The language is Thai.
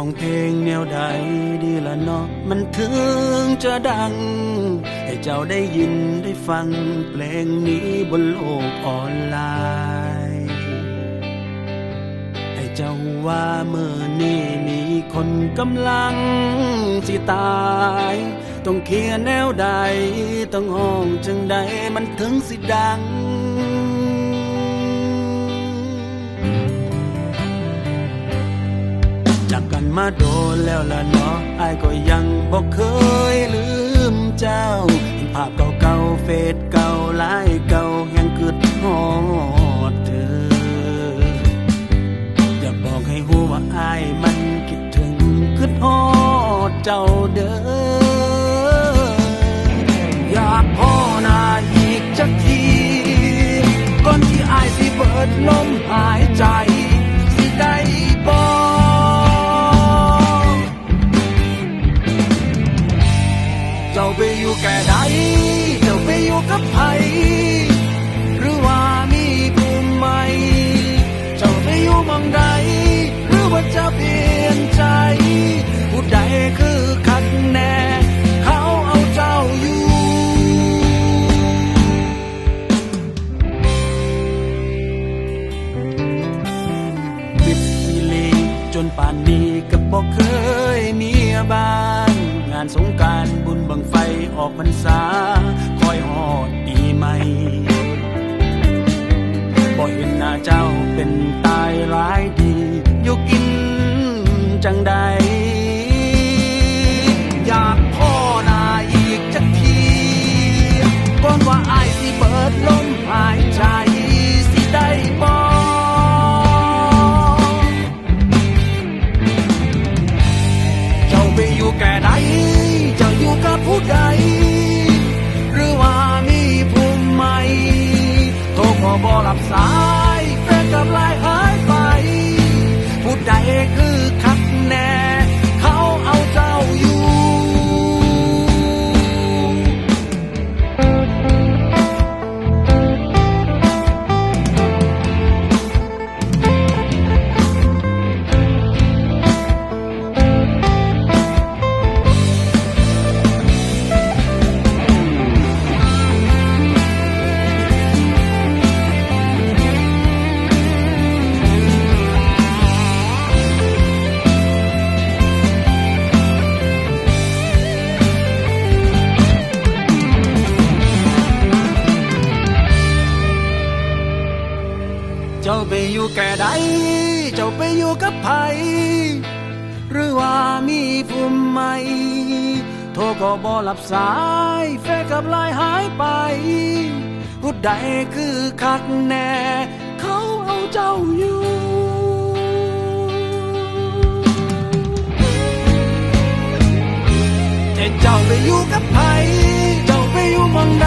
องเพลงแนวใดดีละเนาะมันถึงจะดัง ให้เจ้าได้ยินได้ฟังเพลงนี้บนโลกออนไลน์ ให้เจ้าว่าเมื่อนี้มีคนกำลังสิตาย ต้องเขียนแนวใด ต้องห้องจังใดมันถึงสิดัง มาโดนแล้วล่ะเนาะอายก็ยังบอกเคยลืมเจ้าเห็นภาพเก่าๆเฟซเก่าไลายเก่าแห่งกึดฮอดเธอ อย่าบอกให้หูว่าอายมันคิดถึงกึดฮอดเจ้าเด้อ อยู่กับไผหรือว่ามีผู้ใหม่ เจ้าไปอยู่มองใด หรือว่าจะเปลี่ยนใจผู้ใดคือคักแน่เขาเอาเจ้าอยู่ปิดอีหลีจนป่านนี้ก็บอกเคยมีบ้าน งานสงการบุญบังไฟออกพรรษา อยหอดปีใหม่บ่เห็นหน้าเจ้าเป็นตายร้ายดี อยู่กินจังใด จ้าไปอยู่แก่ใด เจ้าไปอยู่กับไผหรือว่ามีผู้ใหม่โทรก็บอรับสายแฟนกับไลายหายไปผู้ใดคือคักแน่ เขาเอาเจ้าอยู่เจ้าไปอยู่กับไผเจ้าไปอยู่มองใด